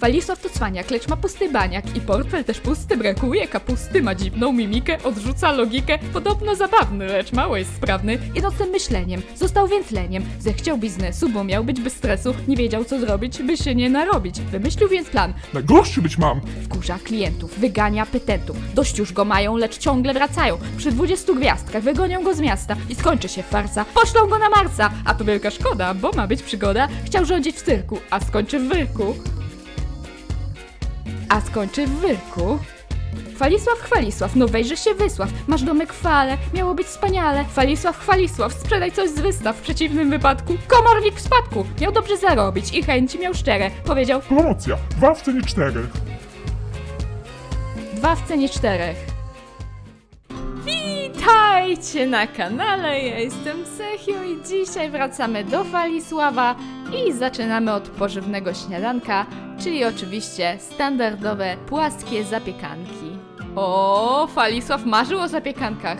Walisław to cwaniak, lecz ma pusty baniak i portfel też pusty, brakuje kapusty, ma dziwną mimikę, odrzuca logikę, podobno zabawny, lecz mało jest sprawny. Idącym myśleniem, został więc leniem, zechciał biznesu, bo miał być bez stresu, nie wiedział co zrobić, by się nie narobić. Wymyślił więc plan, Najgorszy być mam. Wkurza klientów, wygania petentów. Dość już go mają, lecz ciągle wracają. Przy 20 gwiazdkach wygonią go z miasta i skończy się farsa. Poszlą go na Marsa, a to wielka szkoda, bo ma być przygoda. Chciał rządzić w cyrku, a skończy w wyrku. A skończy w wyrku. Chwalisław, Chwalisław, no wejrze się Wysław. Masz domek fale, miało być wspaniale. Chwalisław, Chwalisław, sprzedaj coś z wystaw. W przeciwnym wypadku komornik w spadku. Miał dobrze zarobić i chęci miał szczere. Powiedział, Promocja. Dwa w cenie czterech. Dwa w cenie czterech. Witajcie na kanale, ja jestem Sechio i dzisiaj wracamy do Walisława i zaczynamy od pożywnego śniadanka, czyli oczywiście standardowe płaskie zapiekanki. O, Walisław marzył o zapiekankach,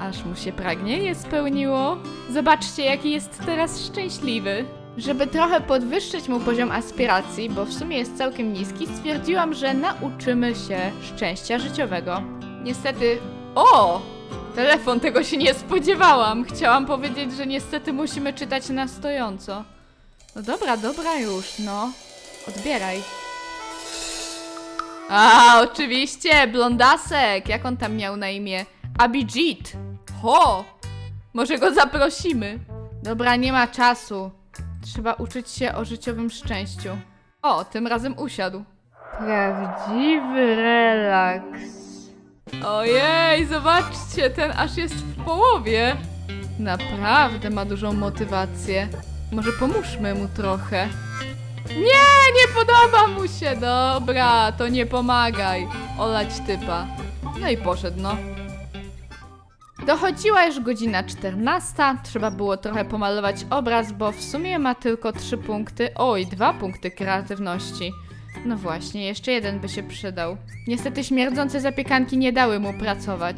aż mu się pragnienie spełniło. Zobaczcie, jaki jest teraz szczęśliwy. Żeby trochę podwyższyć mu poziom aspiracji, bo w sumie jest całkiem niski, stwierdziłam, że nauczymy się szczęścia życiowego. Niestety. O! Telefon, tego się nie spodziewałam. Chciałam powiedzieć, że niestety musimy czytać na stojąco. No dobra, dobra już, no. Odbieraj. A, oczywiście, blondasek. Jak on tam miał na imię? Abidjit. Ho! Może go zaprosimy. Dobra, nie ma czasu. Trzeba uczyć się o życiowym szczęściu. O, tym razem usiadł. Prawdziwy relaks. Ojej, zobaczcie, ten aż jest w połowie. Naprawdę ma dużą motywację. Może pomóżmy mu trochę. Nie, nie podoba mu się. Dobra, to nie pomagaj. Olać typa. No i poszedł, no. Dochodziła już godzina 14. Trzeba było trochę pomalować obraz, bo w sumie ma tylko 3 punkty. Oj, dwa punkty kreatywności. No właśnie, jeszcze jeden by się przydał. Niestety śmierdzące zapiekanki nie dały mu pracować.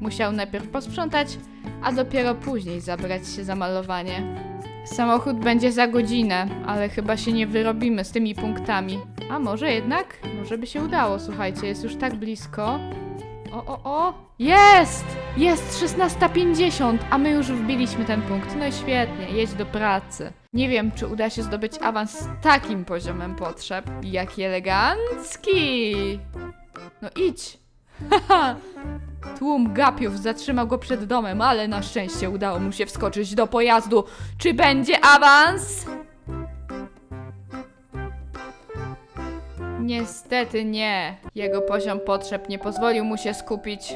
Musiał najpierw posprzątać, a dopiero później zabrać się za malowanie. Samochód będzie za godzinę, ale chyba się nie wyrobimy z tymi punktami. A może jednak? Może by się udało, słuchajcie, jest już tak blisko. O, o, o! Jest! Jest 16.50, a my już wbiliśmy ten punkt. No i świetnie, jedź do pracy. Nie wiem, czy uda się zdobyć awans z takim poziomem potrzeb. Jaki elegancki! No idź! Haha! Tłum gapiów zatrzymał go przed domem, ale na szczęście udało mu się wskoczyć do pojazdu. Czy będzie awans? Niestety nie. Jego poziom potrzeb nie pozwolił mu się skupić.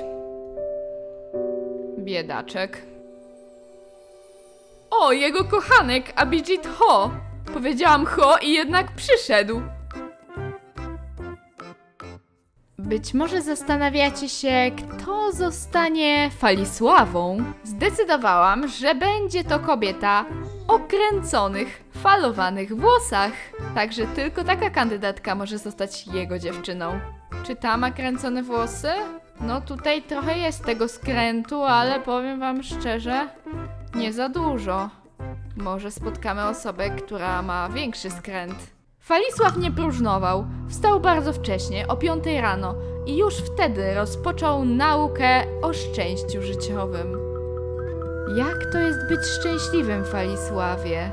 Biedaczek. O, jego kochanek, Abidjit Ho. Powiedziałam Ho i jednak przyszedł. Być może zastanawiacie się, kto zostanie Falisławą. Zdecydowałam, że będzie to kobieta o kręconych, falowanych włosach. Także tylko taka kandydatka może zostać jego dziewczyną. Czy ta ma kręcone włosy? No tutaj trochę jest tego skrętu, ale powiem wam szczerze, nie za dużo. Może spotkamy osobę, która ma większy skręt. Falisław nie próżnował. Wstał bardzo wcześnie, o 5 rano i już wtedy rozpoczął naukę o szczęściu życiowym. Jak to jest być szczęśliwym, Falisławie?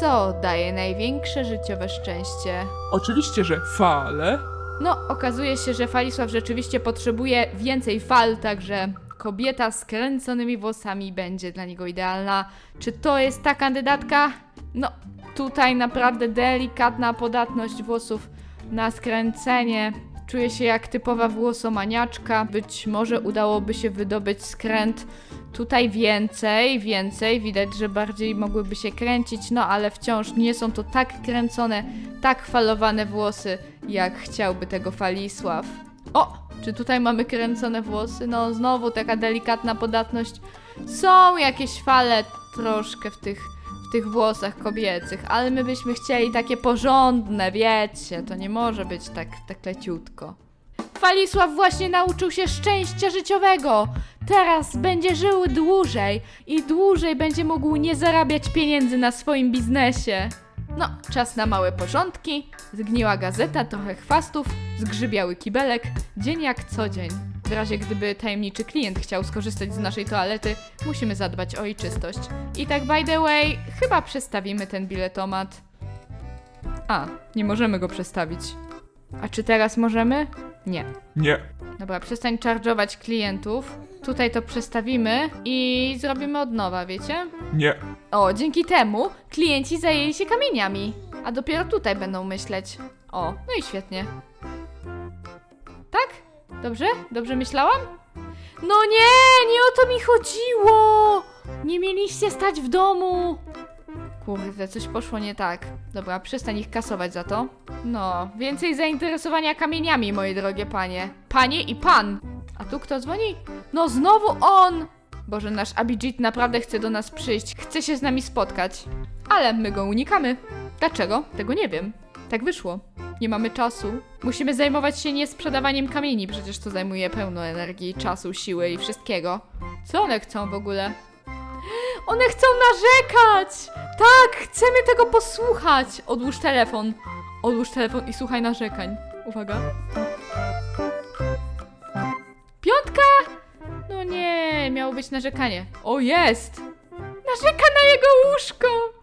Co daje największe życiowe szczęście? Oczywiście, że fale. No, okazuje się, że Falisław rzeczywiście potrzebuje więcej fal, także kobieta z kręconymi włosami będzie dla niego idealna. Czy to jest ta kandydatka? No, tutaj naprawdę delikatna podatność włosów na skręcenie. Czuję się jak typowa włosomaniaczka. Być może udałoby się wydobyć skręt tutaj więcej, więcej. Widać, że bardziej mogłyby się kręcić, no ale wciąż nie są to tak kręcone, tak falowane włosy, jak chciałby tego Falisław. O! Czy tutaj mamy kręcone włosy? No, znowu taka delikatna podatność. Są jakieś fale troszkę w tych, w tych włosach kobiecych, ale my byśmy chcieli takie porządne, wiecie, to nie może być tak, tak leciutko. Falisław właśnie nauczył się szczęścia życiowego. Teraz będzie żył dłużej i dłużej będzie mógł nie zarabiać pieniędzy na swoim biznesie. No, czas na małe porządki. Zgniła gazeta, trochę chwastów, zgrzybiały kibelek. Dzień jak co dzień. W razie gdyby tajemniczy klient chciał skorzystać z naszej toalety, musimy zadbać o jej czystość. I tak by the way, chyba przestawimy ten biletomat. A, nie możemy go przestawić. A czy teraz możemy? Nie. Nie. Dobra, przestań charge'ować klientów. Tutaj to przestawimy i zrobimy od nowa, wiecie? Nie. O, dzięki temu klienci zajęli się kamieniami, a dopiero tutaj będą myśleć. O, no i świetnie. Tak? Dobrze? Dobrze myślałam? No nie, nie o to mi chodziło! Nie mieliście stać w domu! Kurde, coś poszło nie tak. Dobra, przestań ich kasować za to. No, więcej zainteresowania kamieniami, moje drogie panie. Panie i pan! A tu kto dzwoni? No znowu on! Boże, nasz Abidjit naprawdę chce do nas przyjść, chce się z nami spotkać. Ale my go unikamy. Dlaczego? Tego nie wiem. Tak wyszło. Nie mamy czasu. Musimy zajmować się nie sprzedawaniem kamieni, przecież to zajmuje pełno energii, czasu, siły i wszystkiego. Co one chcą w ogóle? One chcą narzekać! Tak, chcemy tego posłuchać! Odłóż telefon. Odłóż telefon i słuchaj narzekań. Uwaga. Piątka! No nie, miało być narzekanie. O, jest! Narzeka na jego łóżko!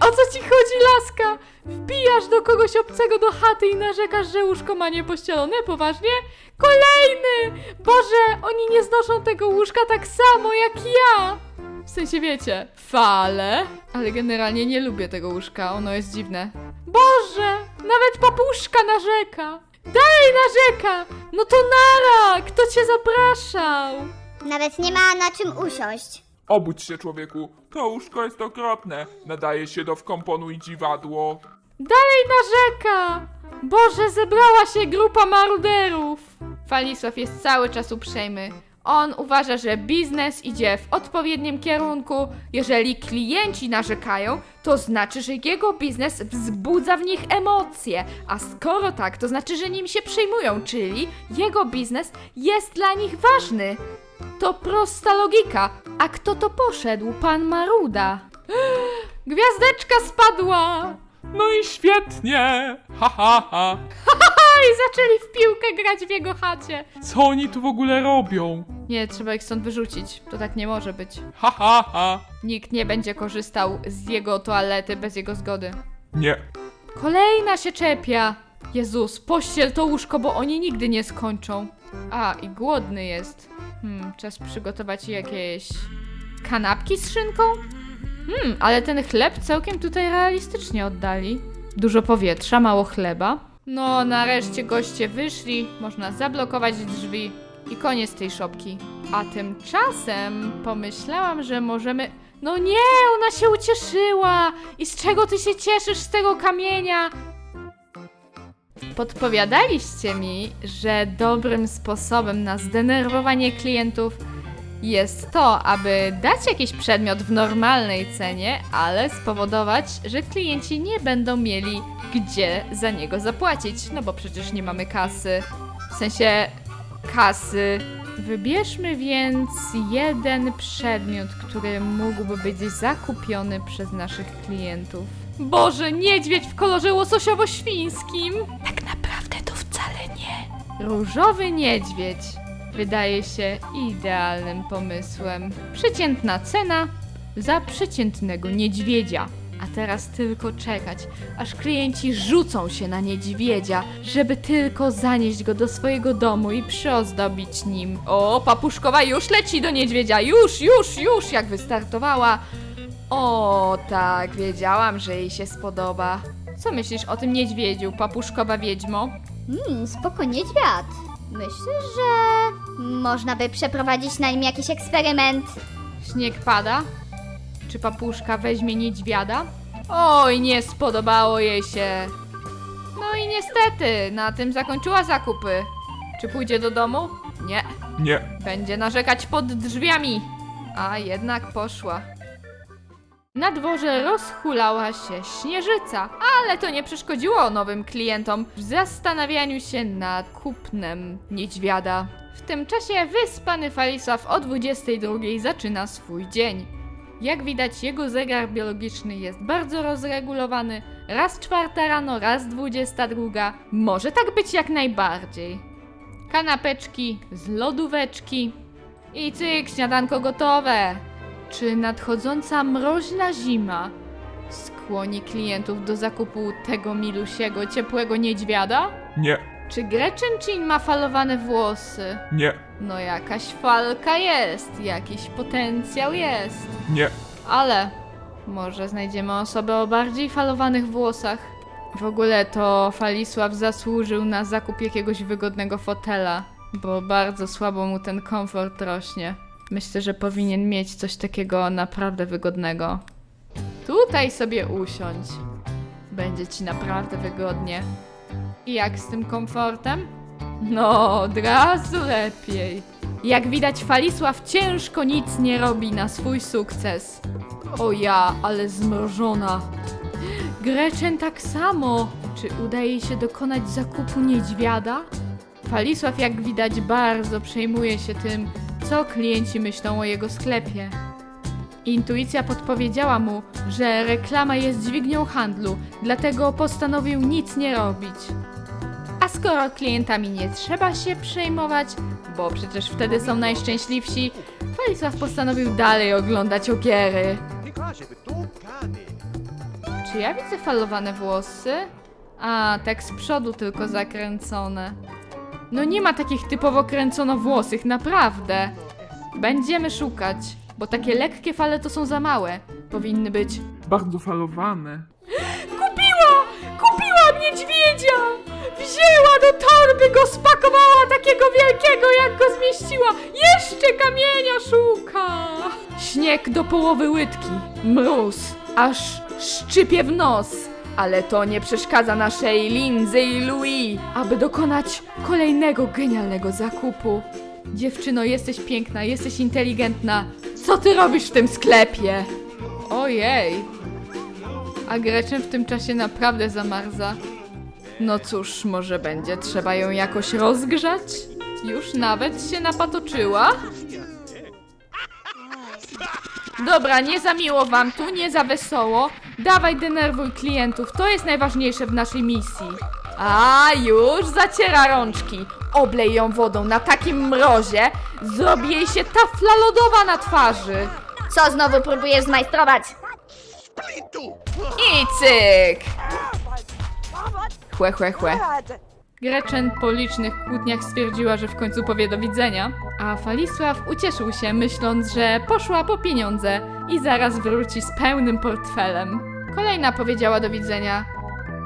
O co ci chodzi, laska? Wbijasz do kogoś obcego do chaty i narzekasz, że łóżko ma niepościelone? Poważnie? Kolejny! Boże, oni nie znoszą tego łóżka tak samo jak ja! W sensie wiecie, fale, ale generalnie nie lubię tego łóżka, ono jest dziwne. Boże, nawet papuszka narzeka! Dalej narzeka! No to nara! Kto cię zapraszał? Nawet nie ma na czym usiąść. Obudź się, człowieku. To łóżko jest okropne. Nadaje się do wkomponuj dziwadło. Dalej narzeka! Boże, zebrała się grupa maruderów! Falisław jest cały czas uprzejmy. On uważa, że biznes idzie w odpowiednim kierunku. Jeżeli klienci narzekają, to znaczy, że jego biznes wzbudza w nich emocje. A skoro tak, to znaczy, że nim się przejmują, czyli jego biznes jest dla nich ważny. To prosta logika. A kto to poszedł? Pan Maruda. Gwiazdeczka spadła! No i świetnie. Ha, ha, ha. I zaczęli w piłkę grać w jego chacie. Co oni tu w ogóle robią? Nie, trzeba ich stąd wyrzucić. To tak nie może być. Ha, ha, ha. Nikt nie będzie korzystał z jego toalety bez jego zgody. Nie. Kolejna się czepia. Jezus, pościel to łóżko, bo oni nigdy nie skończą. A, i głodny jest. Hmm, czas przygotować jakieś kanapki z szynką? Hmm, ale ten chleb całkiem tutaj realistycznie oddali. Dużo powietrza, mało chleba. No, nareszcie goście wyszli, można zablokować drzwi i koniec tej szopki. A tymczasem pomyślałam, że możemy... No nie, ona się ucieszyła! I z czego ty się cieszysz z tego kamienia? Podpowiadaliście mi, że dobrym sposobem na zdenerwowanie klientów jest to, aby dać jakiś przedmiot w normalnej cenie, ale spowodować, że klienci nie będą mieli gdzie za niego zapłacić, no bo przecież nie mamy kasy. W sensie kasy. Wybierzmy więc jeden przedmiot, który mógłby być zakupiony przez naszych klientów. Boże, niedźwiedź w kolorze łososiowo-świńskim! Tak Różowy niedźwiedź wydaje się idealnym pomysłem. Przeciętna cena za przeciętnego niedźwiedzia. A teraz tylko czekać, aż klienci rzucą się na niedźwiedzia, żeby tylko zanieść go do swojego domu i przyozdobić nim. O, papuszkowa już leci do niedźwiedzia, już, już, już, jak wystartowała. O, tak, wiedziałam, że jej się spodoba. Co myślisz o tym niedźwiedziu, papuszkowa wiedźmo? Mmm, spoko niedźwiad. Myślę, że można by przeprowadzić na nim jakiś eksperyment. Śnieg pada? Czy papuszka weźmie niedźwiada? Oj, nie spodobało jej się. No i niestety, na tym zakończyła zakupy. Czy pójdzie do domu? Nie. Nie. Będzie narzekać pod drzwiami. A jednak poszła. Na dworze rozhulała się śnieżyca, ale to nie przeszkodziło nowym klientom w zastanawianiu się nad kupnem niedźwiada. W tym czasie wyspany Falisław o 22 zaczyna swój dzień. Jak widać, jego zegar biologiczny jest bardzo rozregulowany, Raz czwarta rano, raz dwudziesta druga. Może tak być jak najbardziej. Kanapeczki z lodóweczki. I cyk, śniadanko gotowe. Czy nadchodząca mroźna zima skłoni klientów do zakupu tego milusiego, ciepłego niedźwiada? Nie, Czy Gretchen ma falowane włosy? nie, No jakaś falka jest, jakiś potencjał jest. nie. Ale może znajdziemy osobę o bardziej falowanych włosach. W ogóle to Falisław zasłużył na zakup jakiegoś wygodnego fotela, bo bardzo słabo mu ten komfort rośnie. Myślę, że powinien mieć coś takiego naprawdę wygodnego. Tutaj sobie usiądź. Będzie ci naprawdę wygodnie. I jak z tym komfortem? No, od razu lepiej. Jak widać, Falisław ciężko nic nie robi na swój sukces. O ja, ale zmrożona. Gretchen tak samo. Czy udaje się dokonać zakupu niedźwiada? Falisław, jak widać, bardzo przejmuje się tym, co klienci myślą o jego sklepie. Intuicja podpowiedziała mu, że reklama jest dźwignią handlu, dlatego postanowił nic nie robić. A skoro klientami nie trzeba się przejmować, bo przecież wtedy są najszczęśliwsi, Falisław postanowił dalej oglądać toccate. Czy ja widzę falowane włosy? A, tak z przodu tylko zakręcone. No nie ma takich typowo kręconowłosych, naprawdę. Będziemy szukać, bo takie lekkie fale to są za małe. Powinny być Bardzo falowane. Kupiła! Kupiła niedźwiedzia! Wzięła do torby, go spakowała takiego wielkiego, jak go zmieściła! Jeszcze kamienia szuka! Śnieg do połowy łydki, mróz, aż szczypie w nos. Ale to nie przeszkadza naszej Lindsay Louis, aby dokonać kolejnego genialnego zakupu. Dziewczyno, jesteś piękna, jesteś inteligentna. Co ty robisz w tym sklepie? Ojej, a Gretchen w tym czasie naprawdę zamarza. No cóż, może będzie trzeba ją jakoś rozgrzać? Już nawet się napatoczyła? Dobra, nie za miło wam tu, nie za wesoło. Dawaj, denerwuj klientów, to jest najważniejsze w naszej misji. A, już zaciera rączki. Oblej ją wodą na takim mrozie, zrobi jej się tafla lodowa na twarzy. Co znowu próbujesz zmajstrować? I cyk! Chłe, chłe, chłe. Gretchen po licznych kłótniach stwierdziła, że w końcu powie do widzenia, a Falisław ucieszył się, myśląc, że poszła po pieniądze i zaraz wróci z pełnym portfelem. Kolejna powiedziała do widzenia,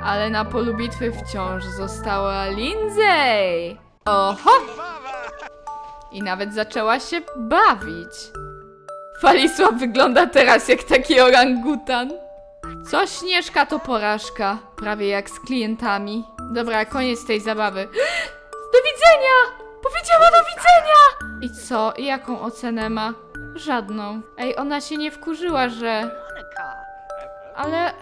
ale na polu bitwy wciąż została Lindsay. Oho! I nawet zaczęła się bawić. Falisław wygląda teraz jak taki orangutan. Co śnieżka to porażka, prawie jak z klientami. Dobra, koniec tej zabawy. Do widzenia! Powiedziała do widzenia! I co? I jaką ocenę ma? Żadną. Ej, ona się nie wkurzyła, że... Ale...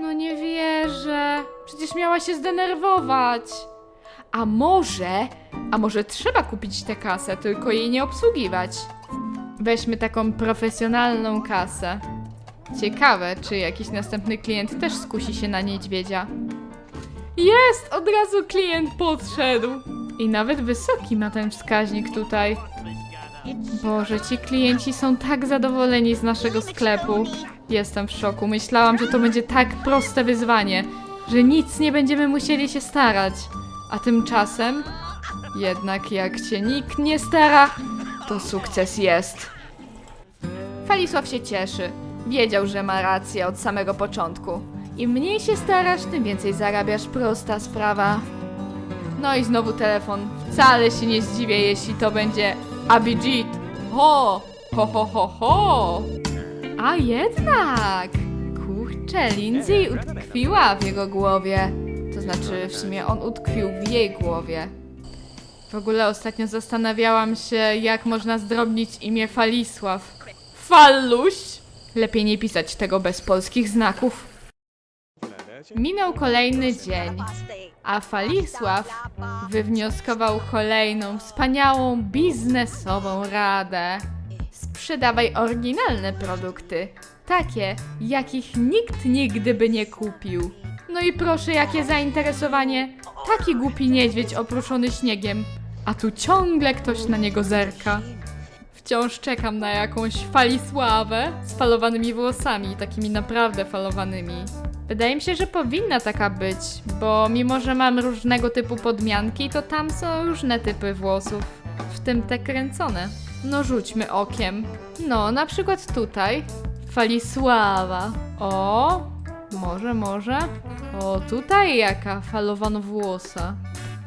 No nie wierzę. Przecież miała się zdenerwować. A może... A może trzeba kupić tę kasę, tylko jej nie obsługiwać? Weźmy taką profesjonalną kasę. Ciekawe, czy jakiś następny klient też skusi się na niedźwiedzia. Jest! Od razu klient podszedł. I nawet wysoki ma ten wskaźnik tutaj. Boże, ci klienci są tak zadowoleni z naszego sklepu. Jestem w szoku. Myślałam, że to będzie tak proste wyzwanie, że nic nie będziemy musieli się starać. A tymczasem, jednak jak się nikt nie stara, to sukces jest. Falisław się cieszy. Wiedział, że ma rację od samego początku. Im mniej się starasz, tym więcej zarabiasz. Prosta sprawa. No i znowu telefon. Wcale się nie zdziwię, jeśli to będzie Abidjit. Ho! Ho, ho, ho, ho! A jednak! Kurczę, Lindsay utkwiła w jego głowie. To znaczy, w sumie on utkwił w jej głowie. W ogóle ostatnio zastanawiałam się, jak można zdrobnić imię Falisław. Falluś? Lepiej nie pisać tego bez polskich znaków. Minął kolejny dzień, a Falisław wywnioskował kolejną wspaniałą biznesową radę. Sprzedawaj oryginalne produkty, Takie, jakich nikt nigdy by nie kupił. No i proszę, jakie zainteresowanie. Taki głupi niedźwiedź oprószony śniegiem. A tu ciągle ktoś na niego zerka. Wciąż czekam na jakąś falisławę z falowanymi włosami, takimi naprawdę falowanymi. Wydaje mi się, że powinna taka być, bo mimo, że mam różnego typu podmianki, to tam są różne typy włosów, w tym te kręcone. No rzućmy okiem. No, na przykład tutaj. Falisława. O, może, może. O, tutaj jaka falowano-włosa.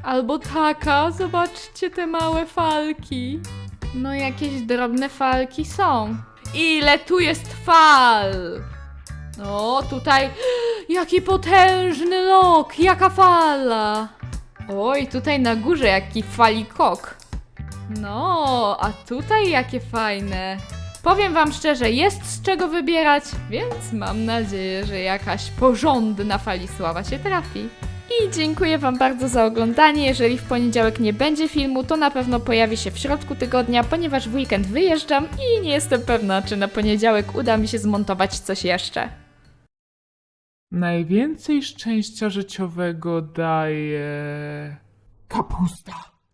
Albo taka, zobaczcie te małe falki. No jakieś drobne falki są. Ile tu jest fal? O, tutaj jaki potężny lok, jaka fala. Oj, tutaj na górze jaki falikok. No, a tutaj jakie fajne. Powiem wam szczerze, jest z czego wybierać, więc mam nadzieję, że jakaś porządna falisława się trafi. I dziękuję Wam bardzo za oglądanie. Jeżeli w poniedziałek nie będzie filmu, to na pewno pojawi się w środku tygodnia, ponieważ w weekend wyjeżdżam i nie jestem pewna, czy na poniedziałek uda mi się zmontować coś jeszcze. Najwięcej szczęścia życiowego daje... Kapusta.